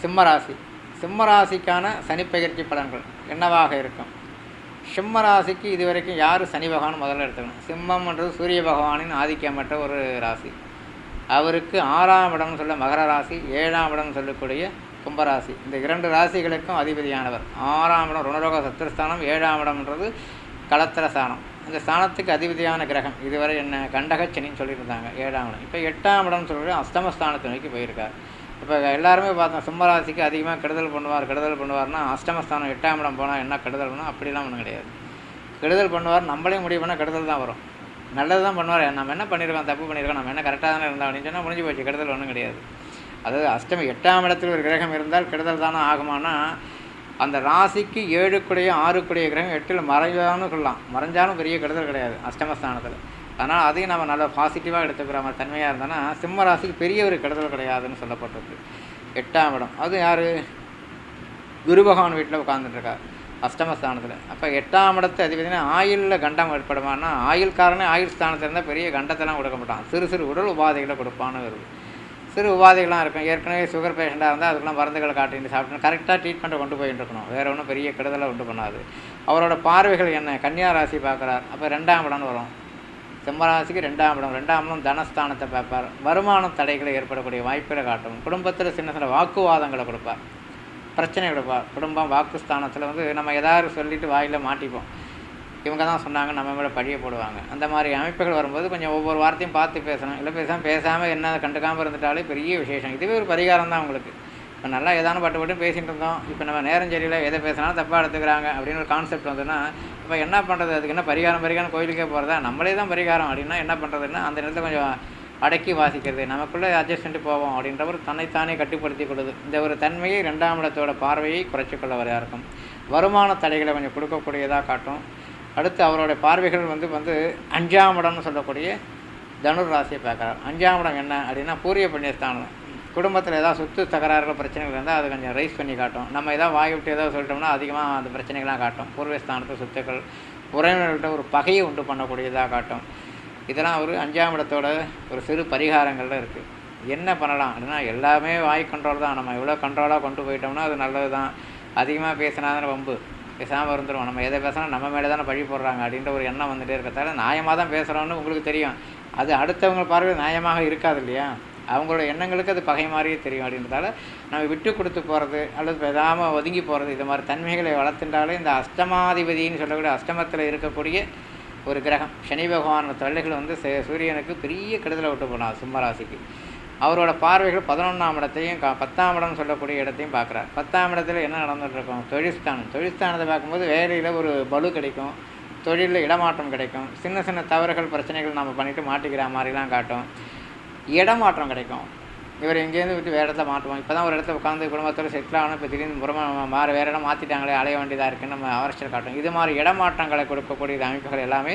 சிம்மராசி. சிம்மராசிக்கான சனி பயிற்சி பலன்கள் என்னவாக இருக்கும்? சிம்ம ராசிக்கு இதுவரைக்கும் யார் சனி பகவான் முதல்ல எடுத்துக்கணும்? சிம்மம்ன்றது சூரிய பகவானின் ஆதிக்கமற்ற ஒரு ராசி. அவருக்கு ஆறாம் இடம்னு சொல்ல மகர ராசி ஏழாம் இடம்னு சொல்லக்கூடிய கும்பராசி. இந்த இரண்டு ராசிகளுக்கும் அதிபதியானவர். ஆறாம் இடம் ருணரோக சத்துருஸ்தானம் ஏழாம் இடம்ன்றது களத்திர ஸ்தானம் இந்த ஸ்தானத்துக்கு அதிபதியான கிரகம். இதுவரை என்ன கண்டகச்சனின்னு சொல்லியிருந்தாங்க ஏழாம் இடம். இப்போ எட்டாம் இடம்னு சொல்லி அஷ்டமஸ்தானத்தை நோக்கி போயிருக்கார். இப்போ எல்லாருமே பார்த்தோம் சிம்மராசிக்கு அதிகமாக கெடுதல் பண்ணுவார் கெடுதல் பண்ணுவார்னா அஷ்டமஸ்தானம் எட்டாம் இடம் போனால் என்ன கெடுதல் பண்ணால் அப்படிலாம் ஒன்றும் கிடையாது. கெடுதல் பண்ணுவார் நம்மளே முடிவு பண்ணால் கெடுதல் தான் வரும். நல்லது தான் பண்ணுவார். நம்ம என்ன பண்ணியிருக்கோம் தப்பு பண்ணியிருக்கோம் நம்ம என்ன கரெக்டாக தானே இருந்தோம் அப்படின்னு சொன்னால் முடிஞ்சு போச்சு கெடுதல் ஒன்றும் கிடையாது. அதாவது அஷ்டமி எட்டாம் இடத்தில் ஒரு கிரகம் இருந்தால் கெடுதல் தானே ஆகுமானா அந்த ராசிக்கு ஏழுக்குடைய ஆறுக்குடைய கிரகம் எட்டில் மறைஞ்சாலும் சொல்லலாம். மறைஞ்சாலும் பெரிய கெடுதல் கிடையாது அஷ்டமஸ்தானத்தில். அதனால் அதையும் நம்ம நல்ல பாசிட்டிவாக எடுத்துக்கிற மாதிரி தன்மையாக இருந்தோன்னா சிம்ம ராசிக்கு பெரிய ஒரு கெடுதல் கிடையாதுன்னு சொல்லப்பட்டிருக்கு. எட்டாம் இடம். அது யார்? குரு பகவான் வீட்டில் உட்காந்துட்டுருக்கார் அஷ்டமஸ்தானத்தில். அப்போ எட்டாம் இடத்து அதிபதினா ஆயுளில் கண்டம் ஏற்படுமானா ஆயுள்காரனே ஆயுள் ஸ்தானத்தில் இருந்தால் பெரிய கண்டத்தெல்லாம் கொடுக்க மாட்டான். சிறு சிறு உடல் உபாதைகளை கொடுப்பான்னு வருது. சிறு உபாதைகள்லாம் இருக்கும். ஏற்கனவே சுகர் பேஷண்ட்டாக இருந்தால் அதுக்கெல்லாம் மருந்துகளை காட்டிட்டு சாப்பிட்டு கரெக்டாக ட்ரீட்மெண்ட்டை கொண்டு போயிட்டு இருக்கணும். வேறு ஒன்றும் பெரிய கெடுதலை உண்டு பண்ணாது. அவரோட பார்வைகள் என்ன? கன்னியா ராசி பார்க்குறார். அப்போ ரெண்டாம் இடம்னு வரும். சிம்மராசிக்கு ரெண்டாம் இடம். ரெண்டாம் இடம் தனஸ்தானத்தை பார்ப்பார். வருமானம் தடைகளை ஏற்படக்கூடிய வாய்ப்புகளை காட்டும். குடும்பத்தில் சின்ன சின்ன வாக்குவாதங்களை கொடுப்பார். பிரச்சனை கொடுப்பார் குடும்பம் வாக்குஸ்தானத்தில் வந்து நம்ம எதாவது சொல்லிட்டு வாயில் மாட்டிப்போம். இவங்க தான் சொன்னாங்க நம்ம மேலே பழிய போடுவாங்க. அந்த மாதிரி அமைப்புகள் வரும்போது கொஞ்சம் ஒவ்வொரு வார்த்தையும் பார்த்து பேசணும். இல்லை பேசாமல் பேசாமல் என்ன கண்டுக்காமல் இருந்துட்டாலே பெரிய விசேஷம். இதுவே ஒரு பரிகாரம் தான் உங்களுக்கு. இப்போ நல்லா ஏதானு பட்டு பட்டு பேசிகிட்டு இருந்தோம். இப்போ நம்ம நேரம் சரியில்லை எதை பேசினாலும் தப்பாக எடுத்துக்கிறாங்க அப்படின்னு ஒரு கான்செப்ட் வந்துன்னா இப்போ என்ன பண்ணுறது அதுக்கு என்ன பரிகாரம் பரிகாரம் கோயிலுக்கே போகிறதா நம்மளே தான் பரிகாரம் அப்படின்னா என்ன பண்ணுறதுன்னா அந்த நேரத்தில் கொஞ்சம் அடக்கி வாசிக்கிறது நமக்குள்ளே அட்ஜஸ்ட் பண்ணிட்டு போவோம் அப்படின்ற ஒரு தன்னைத்தானே கட்டுப்படுத்தி கொள்ளுது. இந்த ஒரு தன்மையை ரெண்டாம் இடத்தோட பார்வையை குறைச்சிக்கொள்ள வரையா இருக்கும் வருமான தடைகளை கொஞ்சம் கொடுக்கக்கூடியதாக காட்டும். அடுத்து அவருடைய பார்வைகள் வந்து வந்து அஞ்சாம் இடம்னு சொல்லக்கூடிய தனுர் ராசியை பார்க்குறார். அஞ்சாம் இடம் என்ன அப்படின்னா பூரிய புண்ணியஸ்தானம். குடும்பத்தில் ஏதாவது சொத்து தகராறுகள் பிரச்சனைகள் இருந்தால் அது கொஞ்சம் ரைஸ் பண்ணி காட்டும். நம்ம ஏதாவது வாய் விட்டு ஏதாவது சொல்லிட்டோம்னா அதிகமாக அந்த பிரச்சனைகள்லாம் காட்டும். பூர்வஸ்தானத்து சொத்துக்கள் உறவினர்கள்ட்ட ஒரு பகையை உண்டு பண்ணக்கூடியதாக காட்டும். இதெல்லாம் ஒரு அஞ்சாம் இடத்தோட ஒரு சிறு பரிகாரங்கள்லாம் இருக்குது என்ன பண்ணலாம் அப்படின்னா எல்லாமே வாய் கண்ட்ரோல் தான். நம்ம எவ்வளோ கண்ட்ரோலாக கொண்டு போயிட்டோம்னா அது நல்லது தான் அதிகமாக பேசினா தானே வம்பு. பேசாமல் இருந்துருவோம். நம்ம எதை பேசினா நம்ம மேலே தானே பழி போடுறாங்க அப்படின்ற ஒரு எண்ணம் வந்துட்டே இருக்கிறதால நியாயமாக தான் பேசுகிறோன்னு உங்களுக்கு தெரியும். அது அடுத்தவங்க பார்வை நியாயமாக இருக்காது இல்லையா? அவங்களோட எண்ணங்களுக்கு அது பகை மாதிரியே தெரியும் அப்படின்றதால நம்ம விட்டு கொடுத்து போகிறது அல்லது பேசாமல் ஒதுங்கி போகிறது இது மாதிரி தன்மைகளை வளர்த்துட்டாலே இந்த அஷ்டமாதிபதின்னு சொல்லக்கூடிய அஷ்டமத்தில் இருக்கக்கூடிய ஒரு கிரகம். சனி பகவான் தொல்லைகள் வந்து சே- சூரியனுக்கு பெரிய கெடுதலை விட்டு போனான் சிம்மராசிக்கு. அவரோட பார்வைகள் பதினொன்றாம் இடத்தையும் கா பத்தாம் இடம்னு சொல்லக்கூடிய இடத்தையும் பார்க்குறார். பத்தாம் இடத்துல என்ன நடந்துட்டு தொழிற்ஸ்தானம் தொழிற்ஸ்தானத்தை பார்க்கும்போது வேலையில் ஒரு பலு கிடைக்கும் தொழிலில் இடமாற்றம் கிடைக்கும் சின்ன சின்ன தவறுகள் பிரச்சனைகள் நம்ம பண்ணிவிட்டு மாட்டிக்கிற மாதிரிலாம் காட்டும். இடமாற்றம் கிடைக்கும். இவர் எங்கேருந்து விட்டு வேறு இடத்துல மாட்டுவோம் இப்போ தான் ஒரு இடத்துல உட்காந்து குடும்பத்தோட செட்டில் ஆகணும் இப்போ திடீர்னு புறமா மாற வேறு இடம் மாற்றிட்டாங்களே அலைய வேண்டியதாக இருக்குன்னு நம்ம அவரச்சல் காட்டும். இது மாதிரி இடமாற்றங்களை கொடுக்கக்கூடிய அமைப்புகள் எல்லாமே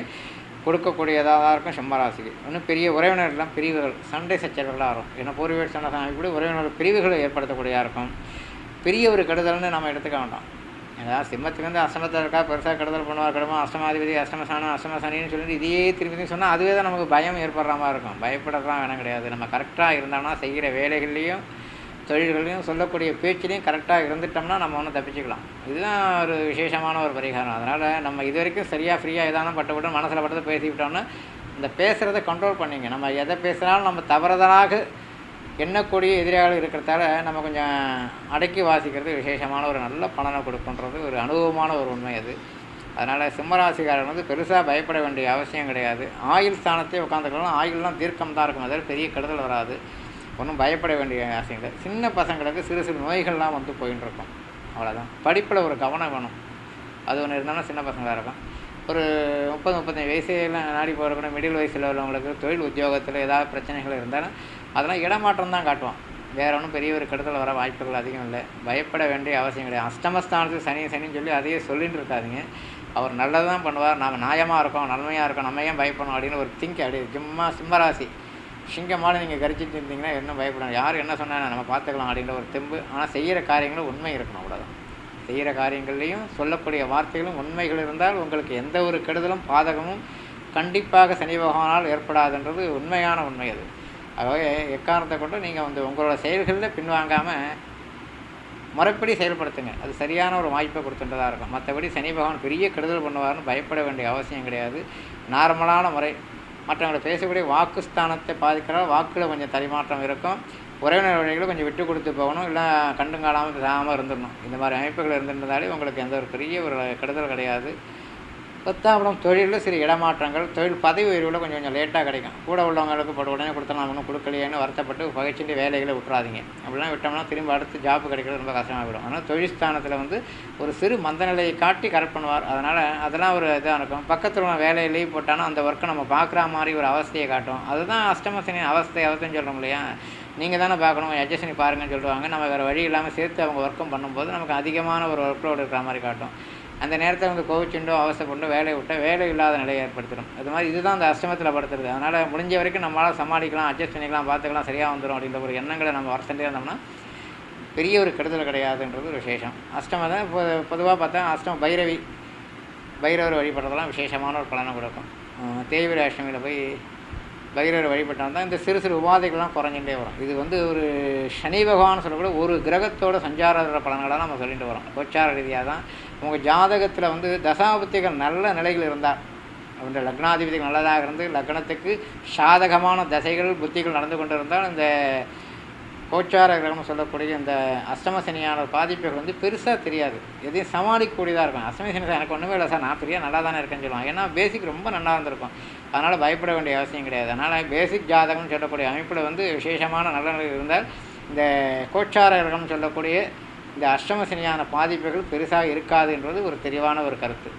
கொடுக்கக்கூடியதாக தான் இருக்கும் சிம்மராசிக்கு. இன்னும் பெரிய உறவினர்கள்லாம் பிரிவுகள் சண்டை சச்சரவுகளாக இருக்கும். ஏன்னா பூர்வீக சண்டை இப்படி உறவினர்கள் பிரிவுகளை ஏற்படுத்தக்கூடியதாக இருக்கும். பெரிய ஒரு கெடுதல்னு நம்ம எடுத்துக்க வேண்டாம். ஏதாவது சிம்மத்துக்கு வந்து அஷ்டமத்தில் இருக்கா பெருசாக கெடுதல் பண்ணுவார் கடுமா அஷ்டமாதிபதி அஷ்டமசானம் அஷ்டமசனின்னு சொல்லிட்டு இதையே திருப்பி சொன்னால் அதுவே தான் நமக்கு பயம் ஏற்படுற மாதிரி இருக்கும். பயப்படலாம் வேணாம் கிடையாது. நம்ம கரெக்டாக இருந்தோம்னா செய்கிற வேலைகள்லேயும் தொழில்களையும் சொல்லக்கூடிய பேச்சிலையும் கரெக்டாக இருந்துட்டோம்னா நம்ம ஒன்றும் தப்பிச்சுக்கலாம். இதுதான் ஒரு விசேஷமான ஒரு பரிகாரம். அதனால் நம்ம இது வரைக்கும் சரியாக ஃப்ரீயாக ஏதானும் பட்டுவிட்டு மனசில் பட்டதை பேசிவிட்டோம்னா இந்த பேசுகிறத கண்ட்ரோல் பண்ணிங்க. நம்ம எதை பேசினாலும் நம்ம தவறுதலாக எண்ணக்கூடிய எதிரியாக இருக்கிறதால நம்ம கொஞ்சம் அடக்கி வாசிக்கிறது விசேஷமான ஒரு நல்ல பலனை கொடுக்குன்றது ஒரு அனுபவமான ஒரு உண்மை அது. அதனால் சிம்மராசிக்காரர் வந்து பெருசாக பயப்பட வேண்டிய அவசியம் கிடையாது. ஆயுள் ஸ்தானத்தையே உட்காந்துக்கலாம் ஆயுள்லாம் தீர்க்கம் தான் இருக்கும். அதாவது பெரிய கெடுதல் வராது. ஒன்றும் பயப்பட வேண்டிய அவசியம் இல்லை. சின்ன பசங்களுக்கு சிறு சிறு நோய்கள்லாம் வந்து போயின்னு இருக்கும் அவ்வளோதான் படிப்பில் ஒரு கவனம் வேணும். அது ஒன்று இருந்தாலும் சின்ன பசங்களாக இருக்கும் ஒரு முப்பது முப்பத்தஞ்சு வயசுலாம் நாடி போகிறவங்க மிடில் வயசில் உள்ளவங்களுக்கு தொழில் உத்தியோகத்தில் ஏதாவது பிரச்சனைகள் இருந்தாலும் அதெல்லாம் இடமாற்றம் தான் காட்டுவான். வேற ஒன்றும் பெரிய ஒரு கெடுதல் வர வாய்ப்புகள் அதிகம் இல்லை. பயப்பட வேண்டிய அவசியம் கிடையாது. அஷ்டமஸ்தானத்துக்கு சனி சனின்னு சொல்லி அதையே சொல்லிட்டு இருக்காதீங்க. அவர் நல்லது தான் பண்ணுவார். நாம் நியாயமாக இருக்கோம் நன்மையாக இருக்கோம். நம்ம ஏன் பயப்படணும் அப்படின்னு ஒரு திங்க் அப்படியே சும்மா சிம்மராசி சிங்கமான நீங்கள் கரிச்சிட்டு இருந்தீங்கன்னா என்ன பயப்படணும்? யார் என்ன சொன்னால் நம்ம பார்த்துக்கலாம் அப்படின்ற ஒரு தெம்பு. ஆனால் செய்கிற காரியங்களும் உண்மை இருக்கணும் அவ்வளோதான் செய்கிற காரியங்கள்லையும் சொல்லக்கூடிய வார்த்தைகளும் உண்மைகள் இருந்தால் உங்களுக்கு எந்த ஒரு கெடுதலும் பாதகமும் கண்டிப்பாக சனி பகவானால் ஏற்படாதுன்றது உண்மையான உண்மை அது. ஆகவே எக்காரணத்தை கொண்டு நீங்கள் வந்து உங்களோட செயல்களில் பின்வாங்காமல் முறைப்படி செயல்படுத்துங்க. அது சரியான ஒரு வாய்ப்பை கொடுத்துட்டதாக இருக்கும். மற்றபடி சனி பகவான் பெரிய கெடுதல் பண்ணுவார்னு பயப்பட வேண்டிய அவசியம் கிடையாது. நார்மலான முறை மற்றவங்களை பேசக்கூடிய வாக்குஸ்தானத்தை பாதிக்கிறால் வாக்கில் கொஞ்சம் தரிமாற்றம் இருக்கும். உறவினர் வழிகளை கொஞ்சம் விட்டு கொடுத்து போகணும். இல்லை கண்டும் காணாமல் இருந்துடணும். இந்த மாதிரி அமைப்புகள் இருந்திருந்தாலே உங்களுக்கு எந்த ஒரு பெரிய ஒரு கெடுதல் கிடையாது. பத்தாம் தொழிலில் சில இடமாற்றங்கள் தொழில் பதவி உயர்வில் கொஞ்சம் கொஞ்சம் லேட்டாக கிடைக்கும். கூட உள்ளவங்களுக்கு போட்டு உடனே கொடுத்தலாம் ஒன்றும் கொடுக்கலையேன்னு வருத்தப்பட்டு பகைச்சிட்டு வேலைகளை விட்டுறாதீங்க. அப்படிலாம் விட்டோம்னா திரும்ப அடுத்து ஜாப் கிடைக்கிறது ரொம்ப கஷ்டமாகிடும் ஆனால் தொழில் ஸ்தானத்தில் வந்து ஒரு சிறு மந்தநிலையை காட்டி கரெக்ட் பண்ணுவார். அதனால் அதெல்லாம் ஒரு இதாக இருக்கும். பக்கத்தில் உள்ள வேலையை லீவ் போட்டாலும் அந்த ஒர்க்கை நம்ம பார்க்குற மாதிரி ஒரு அவஸ்தையை காட்டும். அதுதான் அஷ்டமசனி அவஸ்தை அவஸ்தைன்னு சொல்கிறோம் இல்லையா? நீங்கள் தானே பார்க்கணும் அட்ஜஸ்ட் பண்ணி பாருங்கன்னு சொல்லுவாங்க. நம்ம வேறு வழி இல்லாமல் சேர்த்து அவங்க ஒர்க்கும் பண்ணும்போது நமக்கு அதிகமான ஒரு ஒர்க் லோடு இருக்கிற மாதிரி காட்டும். அந்த நேரத்தில் வந்து கோவிச்சுண்டோ அவசரப்பட்டோ வேலையை விட்டால் வேலை இல்லாத நிலையை ஏற்படுத்திடும். அது மாதிரி இதுதான் அந்த அஷ்டமத்தில் படுத்துறது. அதனால் முடிஞ்ச வரைக்கும் நம்மளால் சமாளிக்கலாம் அட்ஜஸ்ட் பண்ணிக்கலாம் பார்த்துக்கலாம் சரியாக வந்துடும் அப்படின்ற ஒரு எண்ணங்களை நம்ம வளர்த்துட்டே இருந்தோம்னா பெரிய ஒரு கெடுதல் கிடையாதுன்றது ஒரு விசேஷம். அஷ்டமம் தான் இப்போ பொதுவாக பார்த்தா அஷ்டமம் பைரவி பைரவர் வழிபடுறதெல்லாம் விசேஷமான ஒரு பலனை கொடுக்கும். அஹ் அஷ்டமியில் போய் பைரவர் வழிபட்டால் தான் இந்த சிறு சிறு உபாதைகள்லாம் குறைஞ்சிட்டே வரும். இது வந்து ஒரு சனி பகவான் சொல்லக்கூட ஒரு கிரகத்தோட சஞ்சார பலன்களாக நம்ம சொல்லிட்டு வரோம். கோச்சார ரீதியாக தான் உங்கள் ஜாதகத்தில் வந்து தசாபத்திகள் நல்ல நிலைகள் இருந்தால் அந்த லக்னாதிபதிகள் நல்லதாக இருந்து லக்னத்துக்கு சாதகமான தசைகள் புத்திகள் நடந்து கொண்டு இருந்தால் இந்த கோச்சார கிரகம்னு சொல்லக்கூடிய இந்த அஷ்டமசனியான பாதிப்புகள் வந்து பெருசாக தெரியாது. எதையும் சமாளிக்கக்கூடியதாக இருக்கும். அஷ்டமசனி சனி எனக்கு ஒன்றுமே இல்லை சார். நான் பெரிய நல்லா தானே இருக்கேன்னு சொல்லுவாங்க. ஏன்னா பேசிக் ரொம்ப நல்லா இருந்திருக்கும். அதனால் பயப்பட வேண்டிய அவசியம் கிடையாது. அதனால் பேசிக் ஜாதகம்னு சொல்லக்கூடிய அமைப்பில் வந்து விசேஷமான நல்ல நிலை இருந்தால் இந்த கோச்சார கிரகம்னு சொல்லக்கூடிய இந்த அஷ்டம சனியான பாதிப்புகள் பெருசாக இருக்காது என்பது ஒரு தெளிவான ஒரு கருத்து.